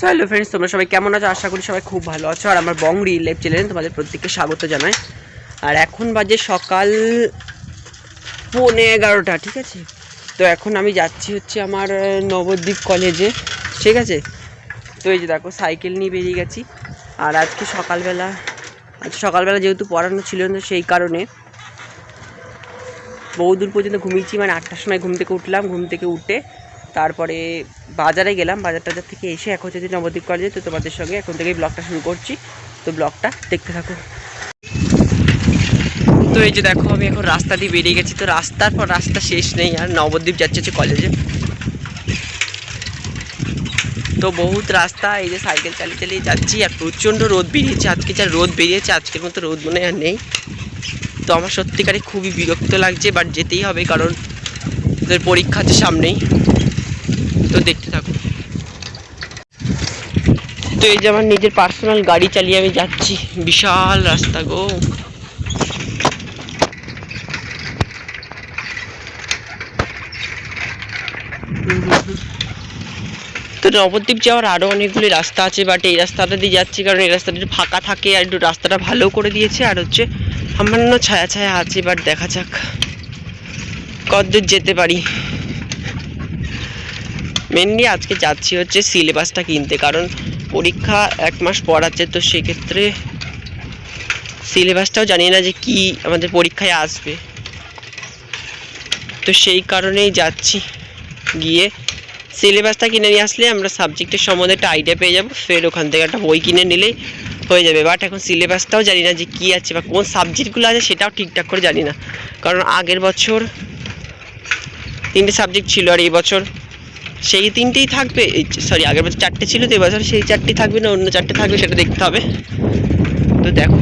Hello friends তোমরা সবাই কেমন আছো? আশা করি সবাই খুব ভালো আছো। আর আমার বং রিল লাইভ চ্যানেলে তোমাদের প্রত্যেককে স্বাগত জানাই। আর এখন বাজে সকাল পৌনে এগারোটা, ঠিক আছে? তো এখন আমি যাচ্ছি হচ্ছে আমার নবদ্বীপ কলেজে ঠিক আছে? তো এই যে দেখো সাইকেল নিয়ে বেরিয়ে গেছি। আর আজকে সকালবেলা আজ সকালবেলা যেহেতু পড়ানো ছিল না, সেই কারণে বহুদূর পর্যন্ত ঘুমিয়েছি। মানে আটটার সময় ঘুম থেকে উঠলাম, ঘুম থেকে উঠে তারপরে বাজারে গেলাম বাজার টাজার থেকে এসে এখন যদি নবদ্বীপ কলেজে তো তোমাদের সঙ্গে এখন থেকেই ব্লগটা শুরু করছি। তো ব্লগটা দেখতে থাকো। তো এই যে দেখো, আমি এখন রাস্তা দিয়ে বেরিয়ে গেছি, তো রাস্তার পর রাস্তা শেষ নেই, আর নবদ্বীপ যাচ্ছে হচ্ছে কলেজে তো বহুত রাস্তা, এই যে সাইকেল চালিয়ে চালিয়ে যাচ্ছি, আর প্রচণ্ড রোদ বেরিয়েছে, আজকে যা রোদ বেরিয়েছে, আজকের মতো রোদ মনে আর নেই। তো আমার সত্যিকারে খুবই বিরক্ত লাগছে বাট যেতেই হবে, কারণ ওদের পরীক্ষা আছে সামনেই। তো দেখতে থাকো। তো এই যে আমার নিজের পার্সোনাল গাড়ি চালিয়ে আমি যাচ্ছি। বিশাল রাস্তা গো। তো নবদ্বীপ যাওয়ার আরও অনেকগুলি রাস্তা আছে বাট এই রাস্তাটা দিয়ে যাচ্ছি কারণ এই রাস্তাটা একটু ফাঁকা থাকে আর একটু রাস্তাটা ভালো করে দিয়েছে। আর হচ্ছে সামান্য ছায়া ছায়া আছে বাট দেখা যাক কতদূর যেতে পারি। মেনলি আজকে যাচ্ছি হচ্ছে সিলেবাসটা কিনতে, কারণ পরীক্ষা এক মাস পর আছে, তো সেক্ষেত্রে সিলেবাসটাও জানি না যে কি আমাদের পরীক্ষায় আসবে। তো সেই কারণেই যাচ্ছি, গিয়ে সিলেবাসটা কিনে নিয়ে আসলে আমরা সাবজেক্টের সম্বন্ধে একটা আইডিয়া পেয়ে যাব, ফের ওখান থেকে একটা বই কিনে নিলেই হয়ে যাবে। বাট এখন সিলেবাসটাও জানি না যে কী আছে বা কোন সাবজেক্টগুলো আছে, সেটাও ঠিকঠাক করে জানি না। কারণ আগের বছর তিনটে সাবজেক্ট ছিল আর এই বছর সেই তিনটেই থাকবে। সরি আগের বছর চারটে ছিল, তো এবছর সেই চারটে থাকবে না, অন্য চারটে থাকবে, সেটা দেখতে হবে। তো দেখো।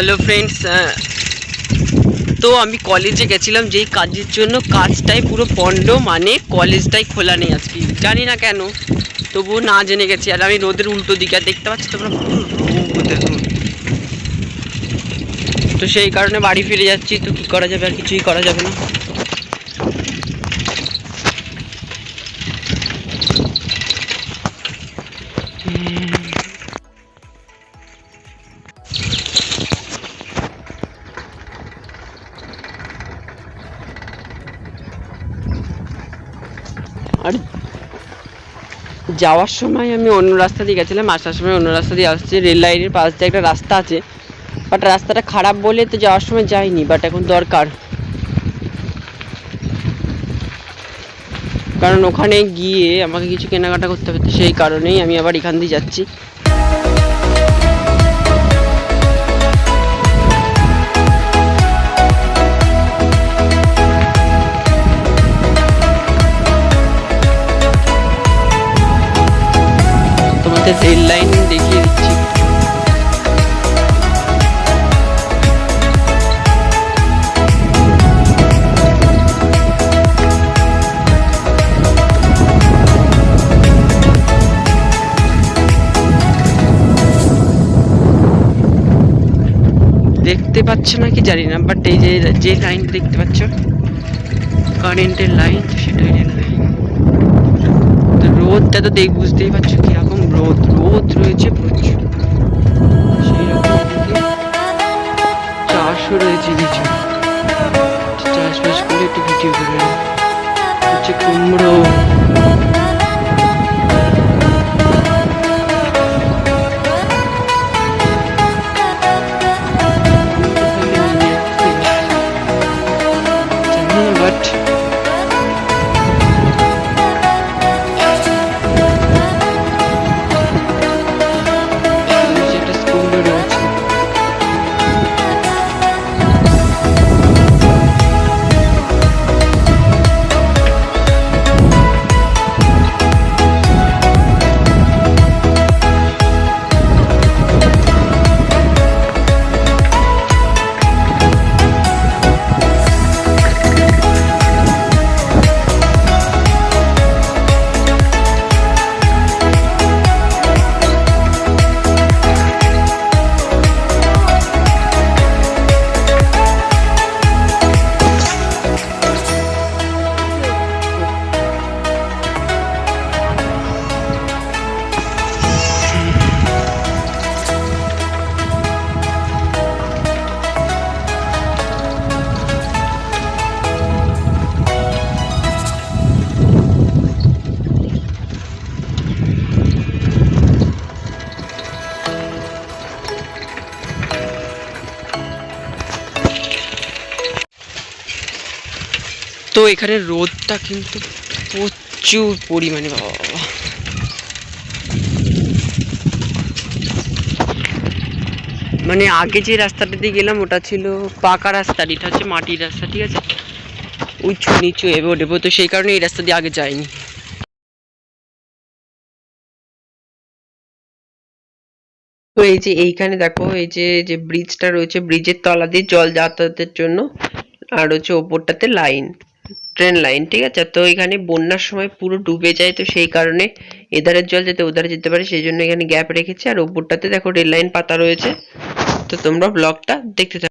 হ্যালো ফ্রেন্ডস তো আমি কলেজে গেছিলাম, যেই কাজের জন্য কাজটাই পুরো পণ্ড মানে কলেজটাই খোলা নেই আজকে। জানি না কেন তবু না জেনে গেছি। আর আমি রোদের উল্টো দিকে, আর দেখতে পাচ্ছি তোমরা রোদ। তো সেই কারণে বাড়ি ফিরে যাচ্ছি, তো কী করা যাবে? আর কিছুই করা যাবে না। যাওয়ার সময় আমি অন্য রাস্তা দিয়ে গেছিলাম, আসার সময় অন্য রাস্তা দিয়ে আসছি, রেল লাইনের পাশ দিয়ে একটা রাস্তা আছে বাট রাস্তাটা খারাপ বলে তো যাওয়ার সময় যাইনি বাট এখন দরকার। কারণ ওখানে গিয়ে আমাকে কিছু কেনাকাটা করতে হবে সেই কারণেই আমি আবার এখান দিয়ে যাচ্ছি। পাচ্ছ না কি জানি না বাট এই যে যে লাইন দেখতে পাচ্ছ কারেন্টের লাইন সেটাই লাইন তো রোদটা তো দেখ, বুঝতেই পারছ কীরকম রোদ রোদ রয়েছে প্রচুর। এদিকে চাষও রয়েছে কিছু। চাষবাস করে একটু ভিডিও করে কুমড়ো এখানে রোদটা কিন্তু প্রচুর পরিমাণে, বাবা বাবা মানে আগে যে রাস্তাটা দিয়ে গেলাম, ওটা ছিল পাকা রাস্তা, এটা হচ্ছে মাটির রাস্তা, ঠিক আছে? উঁচু নিচু এবো ডেবো তো সেই কারণে এই রাস্তা দিয়ে আগে যাইনি। তো এই যে এইখানে দেখো, এই যে যে ব্রিজটা রয়েছে ব্রিজের তলা দিয়ে জল যাতায়াতের জন্য, আর হচ্ছে ওপরটাতে লাইন ট্রেন লাইন ঠিক আছে? তো এখানে বন্যার সময় পুরো ডুবে যায় তো সেই কারণে এধারের জল যাতে ওধারে যেতে পারে, সেই জন্য এখানে গ্যাপ রেখেছে। আর ওপরটাতে দেখো রেল লাইন পাতা রয়েছে। তো তোমরা ব্লগটা দেখতে থাকো।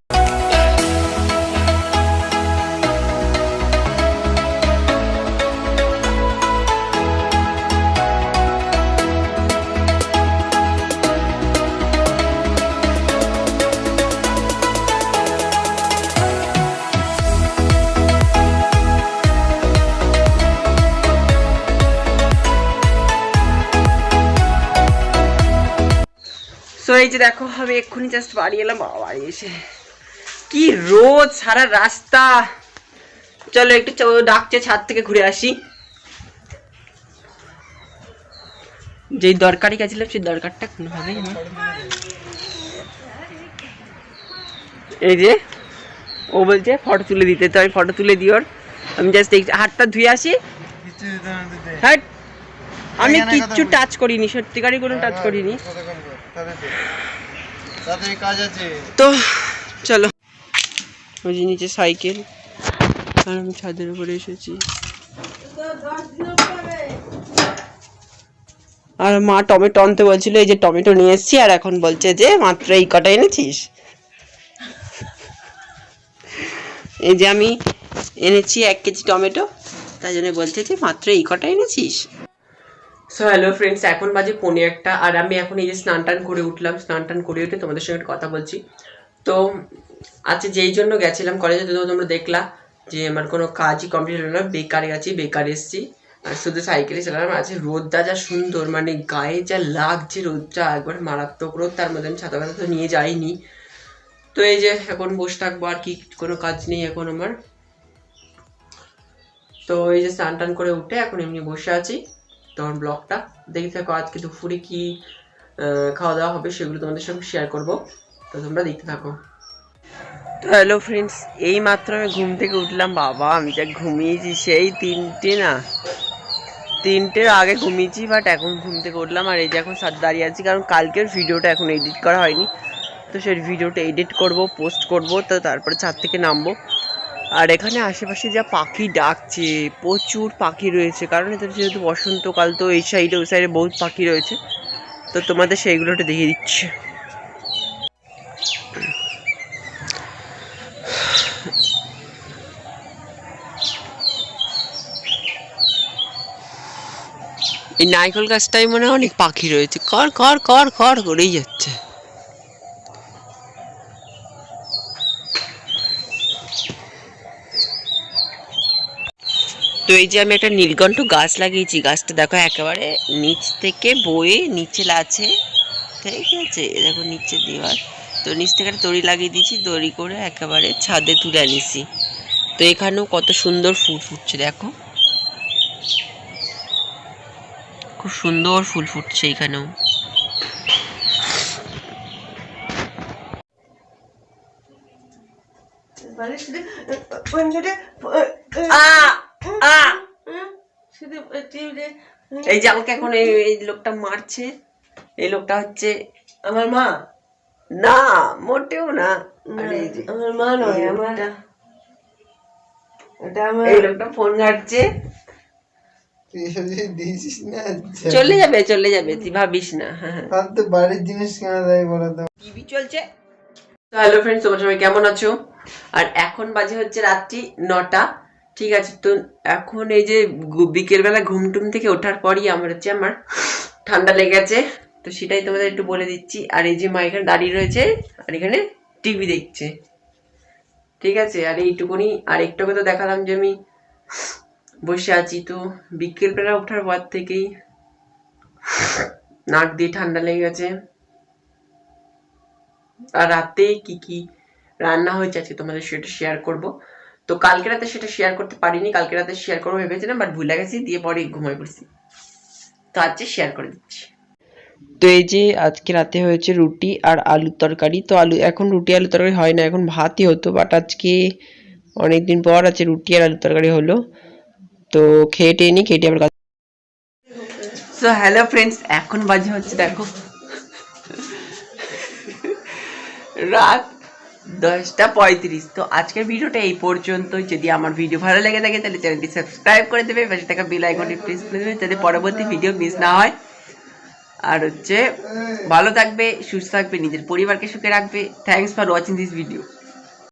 সো এই যে দেখো আমি এক্ষুনি জাস্ট বাড়ি এলাম বাবা বাড়ি এসে। কি রোদ সারা রাস্তা। চলো একটু ডাকছে ছাদ থেকে ঘুরে আসি। যেই দরকারি গেছিলাম সেই দরকারটা কোনোভাবেই আমার এই যে ও বলছে ফটো তুলে দিতে। তো আমি ফটো তুলে দিই ওর। আমি জাস্ট হাতটা ধুয়ে আসি। হ্যাঁ আমি কিচ্ছু টাচ করিনি সত্যিকারই কোনো টাচ করিনি। তো, চলো। ওই যে নিচে সাইকেল। আর আমি ছাদের উপরে এসেছি। আর মা টমেটো আনতে বলছিল, এই যে টমেটো নিয়ে এসেছি, আর এখন বলছে যে, মাত্র এই কটা এনেছিস? এই যে আমি এনেছি এক কেজি টমেটো, তাই জন্য বলছে যে, মাত্র এই কটা এনেছিস? সো হ্যালো ফ্রেন্ডস এখন বাজে পৌনে একটা, আর আমি এখন এই যে স্নান টান করে উঠলাম, স্নান টান করে উঠে তোমাদের সঙ্গে কথা বলছি। তো আচ্ছা যেই জন্য গেছিলাম কলেজে তো তোমরা দেখলা যে আমার কোনো কাজই কমপ্লিট হলো না, বেকার গেছি বেকার এসেছি, আর শুধু সাইকেলে চালালাম আছে রোদটা যা সুন্দর মানে গায়ে যা লাগছে রোদটা, একবার মারাত্মক রোদ, তার মধ্যে আমি ছাতা তো নিয়ে যাইনি। তো এই যে এখন বসে থাকব, আর কি কোনো কাজ নেই এখন আমার। তো এই যে স্নান টান করে উঠে এখন এমনি বসে আছি। তোমার ব্লগটা। দেখে থাকো আজকে দুপুরে কি খাওয়া দাওয়া হবে সেগুলো তোমাদের সঙ্গে শেয়ার করব। তো তোমরা দেখতে থাকো। তো হ্যালো ফ্রেন্ডস এই মাত্র আমি ঘুম থেকে উঠলাম। বাবা, আমি যা ঘুমিয়েছি সেই তিনটে না। তিনটের আগে ঘুমিয়েছি বাট এখন ঘুম থেকে উঠলাম। আর এই যে এখন সাত দাঁড়িয়ে আছি, কারণ কালকের ভিডিওটা এখন এডিট করা হয়নি। তো সেই ভিডিওটা এডিট করব পোস্ট করব, তো তারপরে ছাদ থেকে নামবো। আর এখানে আশেপাশে যা পাখি ডাকছে, প্রচুর পাখি রয়েছে, কারণ এটা যেহেতু বসন্তকাল, তো এই সাইডে ওই সাইডে বহুত পাখি রয়েছে। তো তোমাদের সেইগুলোটা দেখিয়ে দিচ্ছে। এই নারকেল গাছটাই মনে হয় অনেক পাখি রয়েছে। কর কর কর করেই যাচ্ছে। এই যে আমি একটা নীলকণ্ঠ গাছ লাগিয়েছি গাছটা দেখো একেবারে নিচ থেকে বয়ে নিচে আছে ঠিক আছে দেখো নিচে দেওয়ার তো নিচ থেকে একটা দড়ি লাগিয়ে দিয়েছি দড়ি করে একেবারে ছাদে তুলে আনিছি। তো এখানেও কত সুন্দর ফুল ফুটছে দেখো। খুব সুন্দর ফুল ফুটছে এখানেও। আ! আ! এই যে আমাকে এখন এই এই লোকটা মারছে এই লোকটা হচ্ছে আমার মা। না মোটেও না। আরে আমার মা নয় আমার এটা আমার এই লোকটা ফোন ঘাটছে। তুই এসব জিনিস দিয়েছিস না? চলে যাবে চলে যাবে তুই ভাবিস না। হ্যাঁ হ্যাঁ। তো বাড়ির জিনিস কেনা যায় বলো তো? টিভি চলছে। হ্যালো ফ্রেন্ডস তোমরা সবাই কেমন আছো? আর এখন বাজে হচ্ছে রাত্রি নটা। ঠিক আছে, তো এখন এই যে বিকেলবেলা ঘুম টুম থেকে ওঠার পরই আমার হচ্ছে আমার ঠান্ডা লেগেছে, তো সেটাই তোমাদের একটু বলে দিচ্ছি। আর এই যে মা এখানে দাঁড়িয়ে রয়েছে, আর এখানে টিভি দেখছে। ঠিক আছে, আর এইটুকুনি। আর একটু কথা দেখালাম যে আমি বসে আছি, তো বিকেলবেলা ওঠার পর থেকেই নাক দিয়ে ঠান্ডা লেগে গেছে। আর রাতে কি কি রান্না হয়েছে আজকে তোমাদের সেটা শেয়ার করব। তো কালকে রাতে সেটা শেয়ার করতে পারিনি কালকে রাতে শেয়ার করব ভেবেছিলাম বাট ভুলে গেছি দিয়ে পরে ঘুমাই পড়ছি। তো আজকে শেয়ার করে দিচ্ছি। তো এই যে আজকে রাতে হয়েছে রুটি আর আলুর তরকারি তো আলু এখন রুটি আলু তরকারি হয় না এখন ভাতই হতো বাট আজকে অনেক দিন পর আছে রুটি আর আলু তরকারি হলো। তো খেয়ে টেয়ে নি খেয়ে আবার সো হ্যালো ফ্রেন্ডস এখন বাজে হচ্ছে দেখো। রাত দশটা পঁয়ত্রিশ। তো আজকের ভিডিওটা এই পর্যন্ত যদি আমার ভিডিও ভালো লেগে থাকে, তাহলে চ্যানেলটি সাবস্ক্রাইব করে দেবে, পাশে থাকা বেল আইকনটি প্রেস করে দেবে, যাতে পরবর্তী ভিডিও মিস না হয়। আর হচ্ছে, ভালো থাকবে, সুস্থ থাকবে, নিজের পরিবারকে সুখে রাখবে। Thanks for watching this video